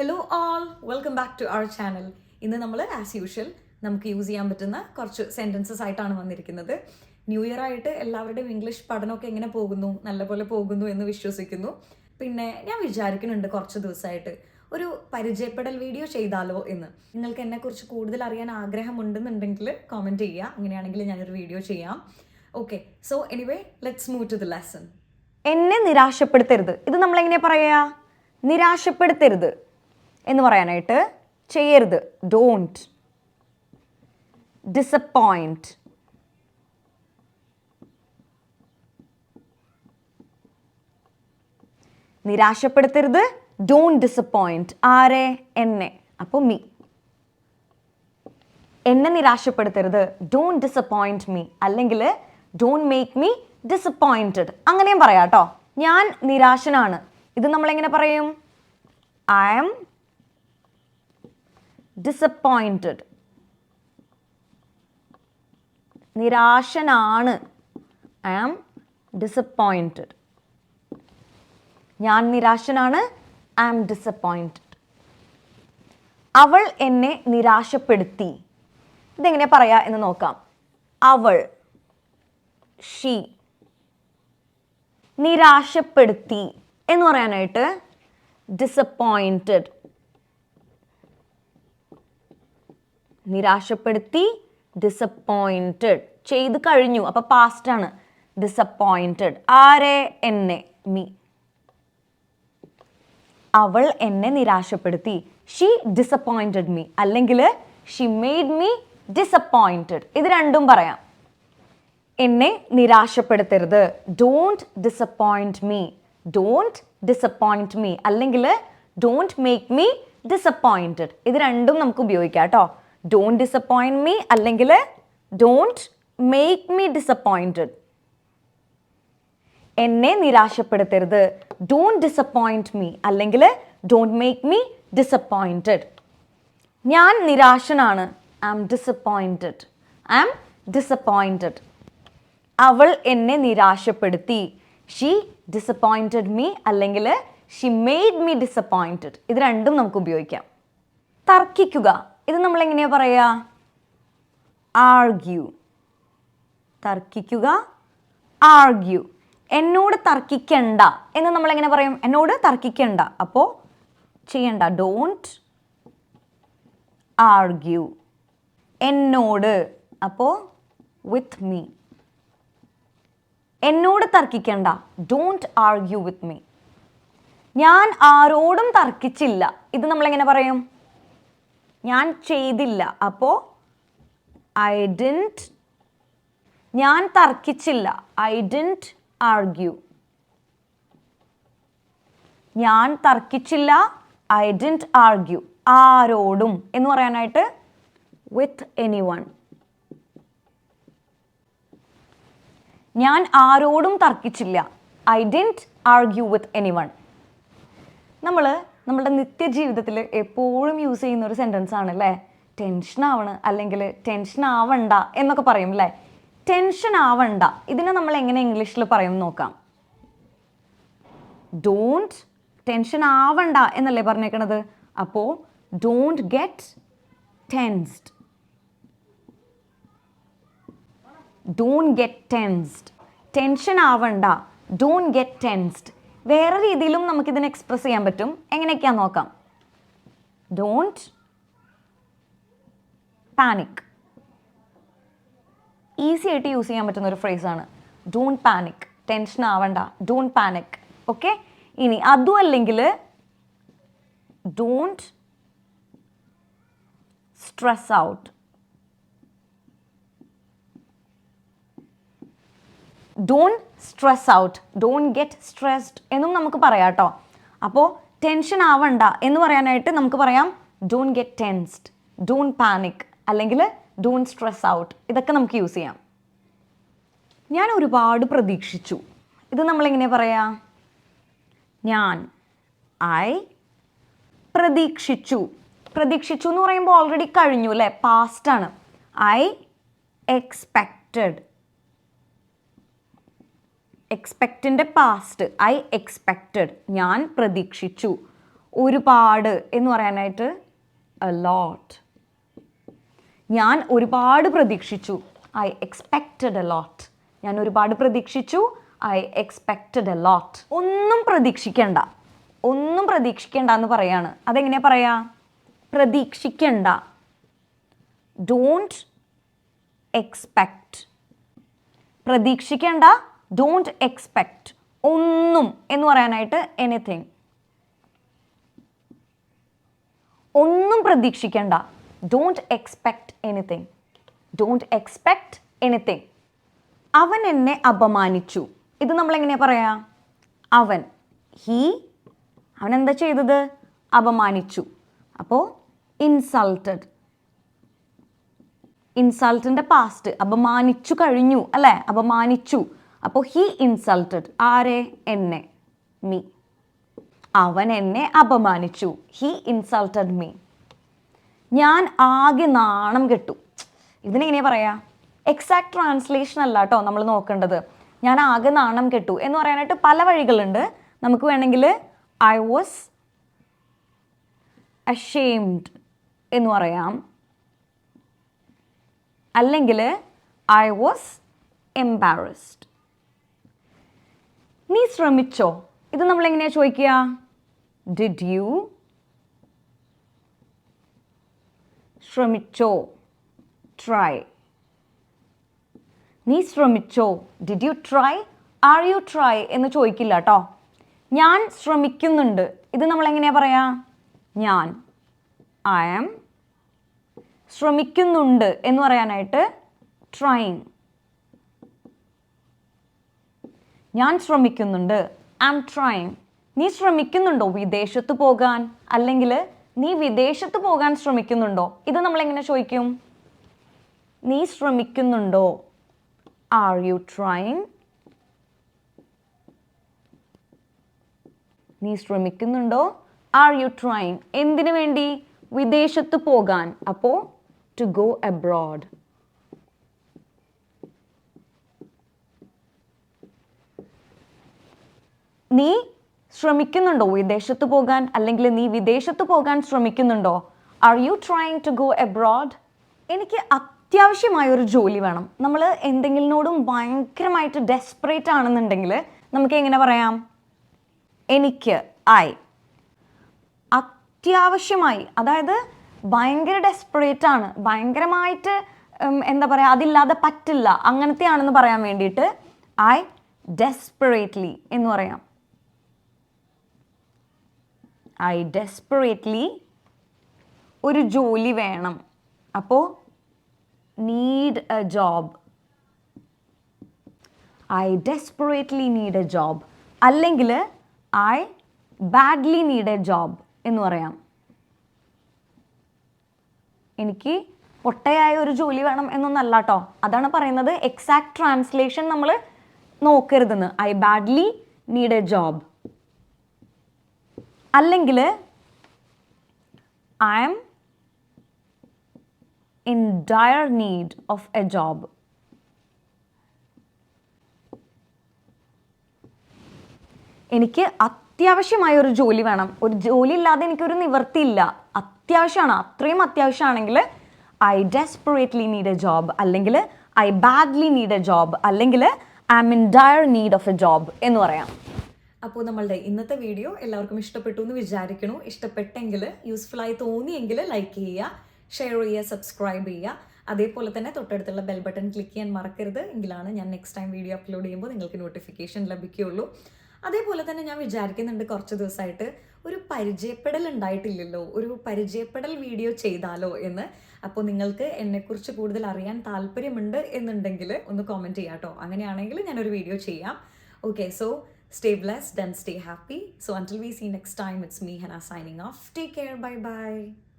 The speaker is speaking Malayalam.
Hello all welcome back to our channel ഇന്ന് നമ്മൾ ആസ് യൂഷ്വൽ നമുക്ക് യൂസ് ചെയ്യാൻ പറ്റുന്ന കുറച്ച് സെന്റൻസസ് ആയിട്ടാണ് വന്നിരിക്കുന്നത്. ന്യൂ ഇയർ ആയിട്ട് എല്ലാവരുടെയും ഇംഗ്ലീഷ് പഠനമൊക്കെ എങ്ങനെ പോകുന്നു നല്ലപോലെ പോകുന്നു എന്ന് വിശ്വസിക്കുന്നു. പിന്നെ ഞാൻ വിചാരിക്കുന്നുണ്ട് കുറച്ച് ദിവസമായിട്ട് ഒരു പരിചയപ്പെടൽ വീഡിയോ ചെയ്താലോ എന്ന്. നിങ്ങൾക്ക് എന്നെക്കുറിച്ച് കൂടുതൽ അറിയാൻ ആഗ്രഹമുണ്ടെന്നുണ്ടെങ്കിൽ കോമെന്റ് ചെയ്യുക. അങ്ങനെയാണെങ്കിൽ ഞാനൊരു വീഡിയോ ചെയ്യാം. Okay so anyway let's move to the lesson എന്നെ നിരാശപ്പെടുത്തരുത്. ഇത് നമ്മൾ എങ്ങനെയാ പറയാ? നിരാശപ്പെടുത്തരുത്. എന്ന് പറയാനായിട്ട് ചെയ്യരുത്. ഡോണ്ട് ഡിസപ്പോയിന്റ് നിരാശപ്പെടുത്തരുത്. ഡോണ്ട് ഡിസപ്പോയിന്റ് ആരെ? എന്നെ. അപ്പോൾ മീ എന്നെ നിരാശപ്പെടുത്തരുത്. ഡോണ്ട് ഡിസപ്പോയിന്റ് മീ അല്ലെങ്കിൽ ഡോണ്ട് മേക്ക് മീ ഡിസപ്പോയിന്റഡ് അങ്ങനെയും പറയാം കേട്ടോ. ഞാൻ നിരാശനാണ്. ഇത് നമ്മളെങ്ങനെ പറയും? ഐ ആം ഡിസപ്പോയിന്റഡ് നിരാശനാണ്. ഐ ആം ഡിസപ്പോയിന്റഡ് ഞാൻ നിരാശനാണ്. ഐ ആം ഡിസപ്പോയിന്റഡ് അവൾ എന്നെ നിരാശപ്പെടുത്തി. ഇതെങ്ങനെ പറയാ എന്ന് നോക്കാം. അവൾ ഷീ നിരാശപ്പെടുത്തി എന്ന് പറയാനായിട്ട് ഡിസപ്പോയിന്റഡ് നിരാശപ്പെടുത്തി ഡിസപ്പോയിന്റഡ് ചെയ്ത് കഴിഞ്ഞു. അപ്പൊ പാസ്റ്റ് ആണ്. ഡിസപ്പോയിന്റഡ് ആരെ? എന്നെ. മീ അവൾ എന്നെ നിരാശപ്പെടുത്തി. ഷീ ഡിസപ്പോയിന്റഡ് മീ അല്ലെങ്കിൽ ഷി മെയ്ഡ് മീ ഡിസപ്പോയിന്റഡ് ഇത് രണ്ടും പറയാം. എന്നെ നിരാശപ്പെടുത്തരുത്. Don't disappoint me don't disappoint me അല്ലെങ്കിൽ ഡോണ്ട് മേക്ക് മീ ഡിസപ്പോയിന്റഡ് ഇത് രണ്ടും നമുക്ക് ഉപയോഗിക്കാം കേട്ടോ. ഡോണ്ട് ഡിസപ്പോയിന്റ് മീ അല്ലെങ്കിൽ ഡോണ്ട് മേക്ക് മീ ഡിസപ്പോയിന്റഡ് എന്നെ നിരാശപ്പെടുത്തരുത്. ഡോണ്ട് ഡിസപ്പോയിന്റ് മീ അല്ലെങ്കിൽ ഡോണ്ട് മേക്ക് മീ ഡിസപ്പോയിന്റഡ് ഞാൻ നിരാശനാണ്. I am disappointed I am disappointed അവൾ എന്നെ നിരാശപ്പെടുത്തി. ഷീ ഡിസപ്പോയിന്റഡ് മീ അല്ലെങ്കിൽ ഷീ മെയ്ഡ് മീ ഡിസപ്പോയിന്റഡ് ഇത് രണ്ടും നമുക്ക് ഉപയോഗിക്കാം. തർക്കിക്കുക. ഇത് നമ്മൾ എങ്ങനെയാ പറയുക ആർഗ്യൂ തർക്കിക്കുക ആർഗ്യൂ എന്നോട് തർക്കിക്കണ്ട എന്ന് നമ്മൾ എങ്ങനെ പറയും? എന്നോട് തർക്കിക്കണ്ട. അപ്പോൾ ചെയ്യണ്ട. ഡോണ്ട് ആർഗ്യൂ എന്നോട്. അപ്പോ വിത്ത് മീ എന്നോട് തർക്കിക്കണ്ട. ഡോണ്ട് ആർഗ്യൂ വിത്ത് മീ ഞാൻ ആരോടും തർക്കിച്ചില്ല. ഇത് നമ്മൾ എങ്ങനെ പറയും? ഞാൻ ചെയ്തില്ല. അപ്പോൾ ഐ ഡിന്റ് ഞാൻ തർക്കിച്ചില്ല. ഐ ഡിന്റ് ആർഗ്യൂ ഞാൻ തർക്കിച്ചില്ല. ഐ ഡിന്റ് ആർഗ്യൂ ആരോടും എന്ന് പറയാനായിട്ട് വിത്ത് എനി വൺ ഞാൻ ആരോടും തർക്കിച്ചില്ല. I didn't argue with anyone നമ്മൾ നമ്മുടെ നിത്യജീവിതത്തിൽ എപ്പോഴും യൂസ് ചെയ്യുന്ന ഒരു സെന്റൻസ് ആണ് അല്ലേ ടെൻഷൻ ആവണ് അല്ലെങ്കിൽ ടെൻഷൻ ആവണ്ട എന്നൊക്കെ പറയും അല്ലേ ടെൻഷൻ ആവണ്ട. ഇതിനെ നമ്മൾ എങ്ങനെ ഇംഗ്ലീഷിൽ പറയും നോക്കാം. ഡോണ്ട് ടെൻഷൻ ആവണ്ട എന്നല്ലേ പറഞ്ഞേക്കണത്? അപ്പോൾ don't get tensed don't get tensed tension ആവണ്ട. ഡോണ്ട് ഗെറ്റ് ടെൻസ്ഡ് വേറെ രീതിയിലും നമുക്കിതിനെ എക്സ്പ്രസ് ചെയ്യാൻ പറ്റും. എങ്ങനെയൊക്കെയാ നോക്കാം. ഡോണ്ട് പാനിക് ഈസി ആയിട്ട് യൂസ് ചെയ്യാൻ പറ്റുന്ന ഒരു ആണ്. ഡോണ്ട് പാനിക് ടെൻഷൻ ആവണ്ട. ഡോണ്ട് പാനിക് ഓക്കെ ഇനി അതും അല്ലെങ്കിൽ don't stress out don't stress out don't get stressed എന്നും നമുക്ക് പറയാം കേട്ടോ അപ്പോൾ ടെൻഷൻ ആവണ്ട എന്ന് പറയാനായിട്ട് നമുക്ക് പറയാം don't get tensed don't panic അല്ലെങ്കിൽ ഡോണ്ട് സ്ട്രെസ് ഔട്ട് ഇതൊക്കെ നമുക്ക് യൂസ് ചെയ്യാം. ഞാൻ ഒരുപാട് പ്രതീക്ഷിച്ചു. ഇത് നമ്മളെങ്ങനെ പറയാ? ഞാൻ ഐ പ്രതീക്ഷിച്ചു. പ്രതീക്ഷിച്ചു എന്ന് പറയുമ്പോൾ ഓൾറെഡി കഴിഞ്ഞു അല്ലേ? പാസ്റ്റ് ആണ്. ഐ എക്സ്പെക്റ്റഡ് എക്സ്പെക്റ്റിന്റെ പാസ്റ്റ് ഐ എക്സ്പെക്റ്റഡ് ഞാൻ പ്രതീക്ഷിച്ചു. ഒരുപാട് എന്ന് പറയാനായിട്ട് എ ലോട്ട് ഞാൻ ഒരുപാട് പ്രതീക്ഷിച്ചു. ഐ എക്സ്പെക്റ്റഡ് എ ലോട്ട് ഞാൻ ഒരുപാട് പ്രതീക്ഷിച്ചു. ഐ എക്സ്പെക്റ്റഡ് എ ലോട്ട് ഒന്നും പ്രതീക്ഷിക്കേണ്ട. ഒന്നും പ്രതീക്ഷിക്കേണ്ട എന്ന് പറയാണ്. അതെങ്ങനെയാ പറയാ? പ്രതീക്ഷിക്കണ്ട. ഡോണ്ട് എക്സ്പെക്റ്റ് പ്രതീക്ഷിക്കേണ്ട ഡോണ്ട് എക്സ്പെക്റ്റ് ഒന്നും എന്ന് പറയാനായിട്ട് എനിത്തിങ് ഒന്നും പ്രതീക്ഷിക്കേണ്ട. Don't expect anything don't expect anything അവൻ എന്നെ അപമാനിച്ചു. ഇത് നമ്മൾ എങ്ങനെയാ പറയാ? അവൻ. ഹീ അവൻ എന്താ ചെയ്തത്? അപമാനിച്ചു. അപ്പോൾ ഇൻസൾട്ടഡ് ഇൻസൾട്ടിന്റെ പാസ്റ്റ് അപമാനിച്ചു കഴിഞ്ഞു അല്ലേ? അപമാനിച്ചു. അപ്പോൾ ഹി ഇൻസൾട്ടഡ് ആരെ? എന്നെ. മീ അവൻ എന്നെ അപമാനിച്ചു. ഹി ഇൻസൾട്ടഡ് മീ ഞാൻ ആകെ നാണം കെട്ടു. ഇതിനെങ്ങനെയാ പറയാ? എക്സാക്ട് ട്രാൻസ്ലേഷൻ അല്ല കേട്ടോ നമ്മൾ നോക്കേണ്ടത്. ഞാൻ ആകെ നാണം കെട്ടു എന്ന് പറയാനായിട്ട് പല വഴികളുണ്ട്. നമുക്ക് വേണമെങ്കിൽ ഐ വാസ് അഷെയിംഡ് എന്ന് പറയാം. അല്ലെങ്കിൽ ഐ വാസ് എംബാറസ്ഡ് നീ ശ്രമിച്ചോ? ഇത് നമ്മൾ എങ്ങനെയാ ചോദിക്കുക? Did you ശ്രമിച്ചോ? ട്രൈ നീ ശ്രമിച്ചോ? Did you try are you try എന്ന് ചോദിക്കില്ല കേട്ടോ ഞാൻ ശ്രമിക്കുന്നുണ്ട്. ഇത് നമ്മൾ എങ്ങനെയാ പറയാ? ഞാൻ. ഐ ആം ശ്രമിക്കുന്നുണ്ട് എന്ന് പറയാനായിട്ട് ട്രൈങ് ഞാൻ ശ്രമിക്കുന്നുണ്ട്. ഐ ആം ട്രൈങ് നീ ശ്രമിക്കുന്നുണ്ടോ വിദേശത്ത് പോകാൻ? അല്ലെങ്കിൽ നീ വിദേശത്ത് പോകാൻ ശ്രമിക്കുന്നുണ്ടോ? ഇത് നമ്മൾ എങ്ങനെ ചോദിക്കും? നീ ശ്രമിക്കുന്നുണ്ടോ? ആർ യു ട്രൈങ് നീ ശ്രമിക്കുന്നുണ്ടോ? ആർ യു ട്രൈങ് എന്തിനു വേണ്ടി? വിദേശത്ത് പോകാൻ. അപ്പോ ടു ഗോ അബ്രോഡ് നീ ശ്രമിക്കുന്നുണ്ടോ വിദേശത്ത് പോകാൻ? അല്ലെങ്കിൽ നീ വിദേശത്ത് പോകാൻ ശ്രമിക്കുന്നുണ്ടോ? Are you trying to go abroad എനിക്ക് അത്യാവശ്യമായ ഒരു ജോലി വേണം. നമ്മൾ എന്തെങ്കിലിനോടും ഭയങ്കരമായിട്ട് ഡെസ്പറേറ്റ് ആണെന്നുണ്ടെങ്കിൽ നമുക്ക് എങ്ങനെ പറയാം? എനിക്ക് ഐ അത്യാവശ്യമായി അതായത് ഭയങ്കര ഡെസ്പറേറ്റ് ആണ്. ഭയങ്കരമായിട്ട് എന്താ പറയുക അതില്ലാതെ പറ്റില്ല. അങ്ങനത്തെ ആണെന്ന് പറയാൻ വേണ്ടിയിട്ട് ഐ ഡെസ്പറേറ്റ്ലി എന്ന് പറയാം. ഐ ഡെസ്പറേറ്റ്ലി ഒരു ജോലി വേണം. അപ്പോൾ need a job I desperately need a job അല്ലെങ്കിൽ I badly need a job എന്ന് പറയാം. എനിക്ക് പൊട്ടയായ ഒരു ജോലി വേണം എന്നൊന്നല്ല കേട്ടോ അതാണ് പറയുന്നത് എക്സാക്ട് ട്രാൻസ്ലേഷൻ നമ്മൾ നോക്കരുതെന്ന്. I badly need a job അല്ലെങ്കിൽ I'm in dire need of a job എനിക്ക് അത്യാവശ്യമായ ഒരു ജോലി വേണം. ഒരു ജോലി ഇല്ലാതെ എനിക്കൊരു നിവൃത്തിയില്ല അത്യാവശ്യമാണ്. അത്രയും അത്യാവശ്യമാണെങ്കിൽ I desperately need a job അല്ലെങ്കിൽ I badly need a job അല്ലെങ്കിൽ I'm in dire need of a job എന്ന് പറയാം. അപ്പോൾ നമ്മളുടെ ഇന്നത്തെ വീഡിയോ എല്ലാവർക്കും ഇഷ്ടപ്പെട്ടു എന്ന് വിചാരിക്കണു ഇഷ്ടപ്പെട്ടെങ്കിൽ യൂസ്ഫുൾ ആയി തോന്നിയെങ്കിൽ ലൈക്ക് ചെയ്യുക ഷെയർ ചെയ്യുക സബ്സ്ക്രൈബ് ചെയ്യുക. അതേപോലെ തന്നെ തൊട്ടടുത്തുള്ള ബെൽ ബട്ടൺ ക്ലിക്ക് ചെയ്യാൻ മറക്കരുത്. എങ്കിലാണ് ഞാൻ നെക്സ്റ്റ് ടൈം വീഡിയോ അപ്ലോഡ് ചെയ്യുമ്പോൾ നിങ്ങൾക്ക് നോട്ടിഫിക്കേഷൻ ലഭിക്കുകയുള്ളൂ. അതേപോലെ തന്നെ ഞാൻ വിചാരിക്കുന്നുണ്ട് കുറച്ച് ദിവസമായിട്ട് ഒരു പരിചയപ്പെടൽ ഉണ്ടായിട്ടില്ലല്ലോ. ഒരു പരിചയപ്പെടൽ വീഡിയോ ചെയ്താലോ എന്ന്. അപ്പോൾ നിങ്ങൾക്ക് എന്നെക്കുറിച്ച് കൂടുതൽ അറിയാൻ താല്പര്യമുണ്ട് എന്നുണ്ടെങ്കിൽ ഒന്ന് കോമെന്റ് ചെയ്യാം കേട്ടോ അങ്ങനെയാണെങ്കിൽ ഞാനൊരു വീഡിയോ ചെയ്യാം. Okay so stay blessed and stay happy. So until we see next time, it's me, Hannah, signing off. Take care. Bye bye.